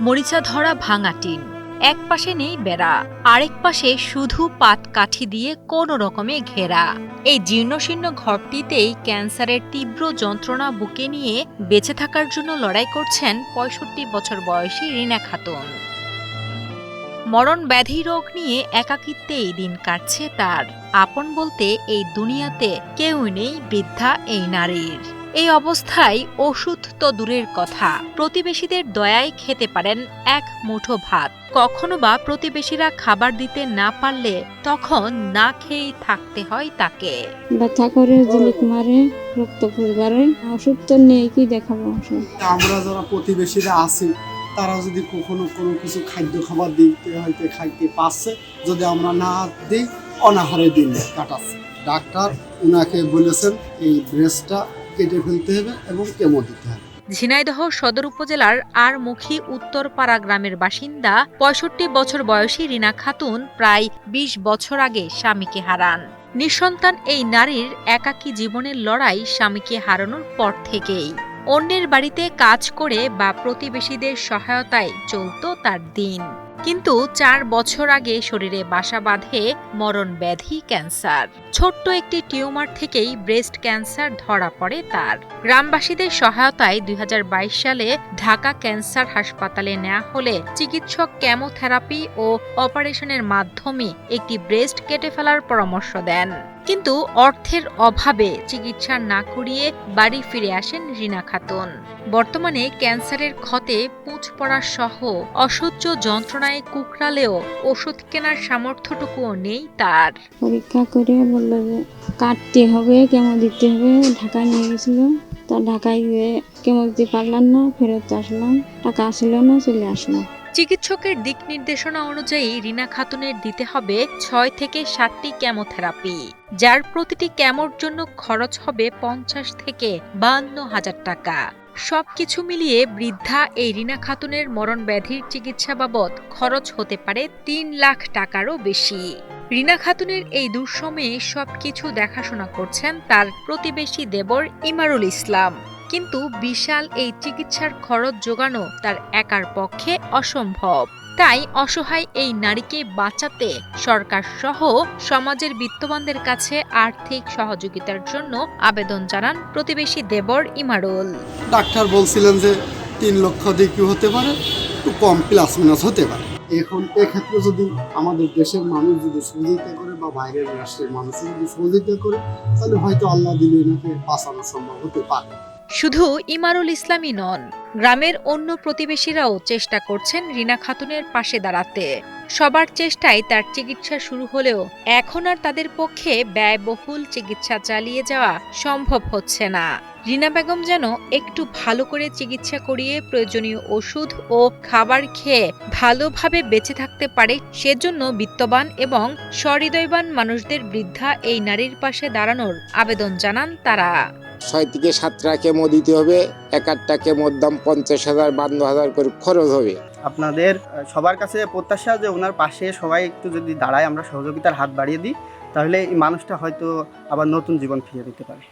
মরিচা ধরা ভাঙা টিন। এক পাশে নেই বেড়া, আরেক পাশে শুধু পাট কাঠি দিয়ে কোনো রকমে ঘেরা। এই জীর্ণশীর্ণ ঘরটিতেই ক্যান্সারের তীব্র যন্ত্রণা বুকে নিয়ে বেঁচে থাকার জন্য লড়াই করছেন পঁয়ষট্টি বছর বয়সী রিনা খাতুন। মরণ ব্যাধি রোগ নিয়ে একাকিত্বে এই দিন কাটছে তার। আপন বলতে এই দুনিয়াতে কেউ নেই বৃদ্ধা এই নারীর। এই অবস্থায় ওষুধ তো দূরের কথা। প্রতিবেশীদের দয়ায় খেতে পারেন এক মুঠো ভাত। কখনো বা প্রতিবেশীরা খাবার দিতে না পারলে তখন না খেয়েই থাকতে হয় তাকে। ব্যথা করে জিলিক মারে রক্ত পরিবারে ওষুধ তো নেই কি দেখাবো আমরা যারা প্রতিবেশীরা আছি তারা যদি কখনো কোনো কিছু খাদ্য খাবার দিতে হয়তো খাইতে পারছে যদি আমরা না দিই অনাহারে দিন কাটাচ্ছে। ডাক্তার উনাকে বলেছেন এই ব্রেস্টটা কেটে ফেলতে হবে এবং কেমো দিতে হবে। ঝিনাইদহ সদর উপজেলার আর আরমুখী উত্তরপাড়া গ্রামের বাসিন্দা পঁয়ষট্টি বছর বয়সী রিনা খাতুন প্রায় ২০ বছর আগে স্বামীকে হারান। নিঃসন্তান এই নারীর একাকী জীবনের লড়াই স্বামীকে হারানোর পর থেকেই। অন্যের বাড়িতে কাজ করে বা প্রতিবেশীদের সহায়তায় চলত তার দিন। কিন্তু চার বছর আগে শরীরে বাসা বাঁধে মরণ ব্যাধি ক্যান্সার। ছোট্ট একটি টিউমার থেকেই ব্রেস্ট ক্যান্সার ধরা পড়ে তার। গ্রামবাসীদের সহায়তায় দুই হাজার বাইশ সালে ঢাকা ক্যান্সার হাসপাতালে নেওয়া হলে চিকিৎসক কেমোথেরাপি ও অপারেশনের মাধ্যমে একটি ব্রেস্ট কেটে ফেলার পরামর্শ দেন। কিন্তু অর্থের অভাবে চিকিৎসা না করিয়ে বাড়ি ফিরে আসেন রিনা খাতুন। বর্তমানে ক্যান্সারের ক্ষতে পুঁজ পড়া সহ অসহ্য যন্ত্রণায় কুকরালেও ওষুধ কেনার সামর্থ্যটুকুও নেই তার। পরীক্ষা করে বলল যে কাটতে হবে কেমো দিতে হবে ঢাকায় নিয়ে গেছিল। তা ঢাকায় গিয়ে কেমো দিতে পারলাম না ফেরত আসলাম। টাকা আসলো না চলে আসলাম। চিকিৎসকের দিক নির্দেশনা অনুযায়ী রিনা খাতুনের দিতে হবে ছয় থেকে সাতটি ক্যামোথেরাপি যার প্রতিটি ক্যামোর জন্য খরচ হবে পঞ্চাশ থেকে বান্ন হাজার টাকা। সবকিছু মিলিয়ে বৃদ্ধা এই রিনা খাতুনের মরণ ব্যাধির চিকিৎসা বাবদ খরচ হতে পারে তিন লাখ টাকারও বেশি। রিনা খাতুনের এই দুঃসময়ে সব কিছু দেখাশোনা করছেন তার প্রতিবেশী দেবর ইমারুল ইসলাম। কিন্তু বিশাল এই চিকিৎসার খরচ যোগানো তার একার পক্ষে অসম্ভব। তাই অসহায় এই নারীকে বাঁচাতে সরকার সহ সমাজের বিত্তবানদের কাছে আর্থিক সহযোগিতার জন্য আবেদন জানান প্রতিবেশী দেবর ইমারুল। ডাক্তার বলছিলেন যে তিন লক্ষ দিয়ে কি হতে পারে? একটু কম প্লাস মাইনাস হতে পারে। এখন এক্ষেত্রে যদি আমাদের দেশের মানুষ যদি সহযোগিতা করে বা বাইরের রাষ্ট্রের মানুষ যদি সহযোগিতা করে, তাহলে হয়তো আল্লাহ দিলে এনাকে বাঁচানো সম্ভব হতে পারে। শুধু ইমারুল ইসলামই নন, গ্রামের অন্য প্রতিবেশীরাও চেষ্টা করছেন রিনা খাতুনের পাশে দাঁড়াতে। সবার চেষ্টায় তার চিকিৎসা শুরু হলেও এখন আর তাদের পক্ষে ব্যয়বহুল চিকিৎসা চালিয়ে যাওয়া সম্ভব হচ্ছে না। রিনা বেগম যেন একটু ভালো করে চিকিৎসা করিয়ে প্রয়োজনীয় ওষুধ ও খাবার খেয়ে ভালোভাবে বেঁচে থাকতে পারে সেজন্য বিত্তবান এবং সহৃদয়বান মানুষদের বৃদ্ধা এই নারীর পাশে দাঁড়ানোর আবেদন জানান তারা। ছয় থেকে সাতটা কেমো দিতে হবে, এক আটটা কেমোর দাম পঞ্চাশ হাজার, বান্ন হাজার করে খরচ হবে। আপনাদের সবার কাছে প্রত্যাশা যে ওনার পাশে সবাই একটু যদি দাঁড়ায়, আমরা সহযোগিতার হাত বাড়িয়ে দিই, তাহলে এই মানুষটা হয়তো আবার নতুন জীবন ফিরে দিতে পারে।